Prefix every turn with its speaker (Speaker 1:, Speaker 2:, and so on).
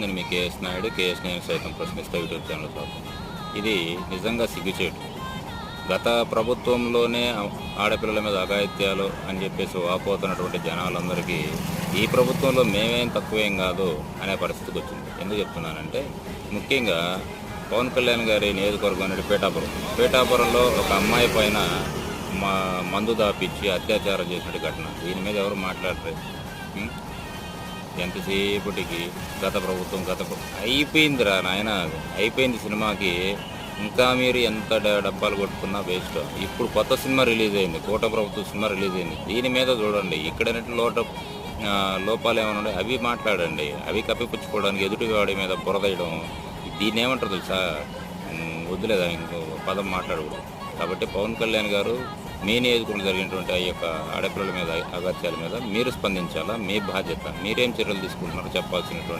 Speaker 1: నేను మీ KS Naidu KS నేను సైతం ప్రశ్నిస్తా యూట్యూబ్ ఛానల్ ద్వారా ఇది నిజంగా సిగ్గుచేటు. గత ప్రభుత్వంలోనే ఆడపిల్లల మీద అఘాయిత్యాలు అని చెప్పేసి వాపోతున్నటువంటి జనాలందరికీ ఈ ప్రభుత్వంలో మేమేం తక్కువేం కాదు అనే పరిస్థితికి వచ్చింది. ఎందుకు చెప్తున్నానంటే ముఖ్యంగా పవన్ కళ్యాణ్ గారి నియోజకవర్గం అనేది పేటాపురం పేటాపురంలో ఒక అమ్మాయి పైన మా మందు దాపిచ్చి అత్యాచారం చేసిన ఘటన. దీని మీద ఎవరు మాట్లాడలేదు. ఎంతసేపటికి గత ప్రభుత్వం గత అయిపోయిందిరా నాయన. అయిపోయింది సినిమాకి. ఇంకా మీరు ఎంత డబ్బాలు కొట్టుకున్నా వేస్ట్ ఇప్పుడు కొత్త సినిమా రిలీజ్ అయింది. కోట ప్రభుత్వం సినిమా రిలీజ్ అయింది. దీని మీద చూడండి. ఇక్కడ లోట లోపాలు ఏమైనా ఉన్నాయి అవి మాట్లాడండి. అవి కప్పిపుచ్చుకోవడానికి ఎదుటి వాడి మీద బురదేయడం. దీన్ని ఏమంటారు తెలుసా? వద్దులేదా ఇంకో పదం మాట్లాడకూడదు. కాబట్టి పవన్ కళ్యాణ్ గారు మీ నియోజకవర్గంలో జరిగినటువంటి ఆ యొక్క ఆడపిల్లల మీద అగత్యాల మీద మీరు స్పందించాలా? మీ బాధ్యత. మీరేం చర్యలు తీసుకుంటున్నారో? చెప్పాల్సినటువంటి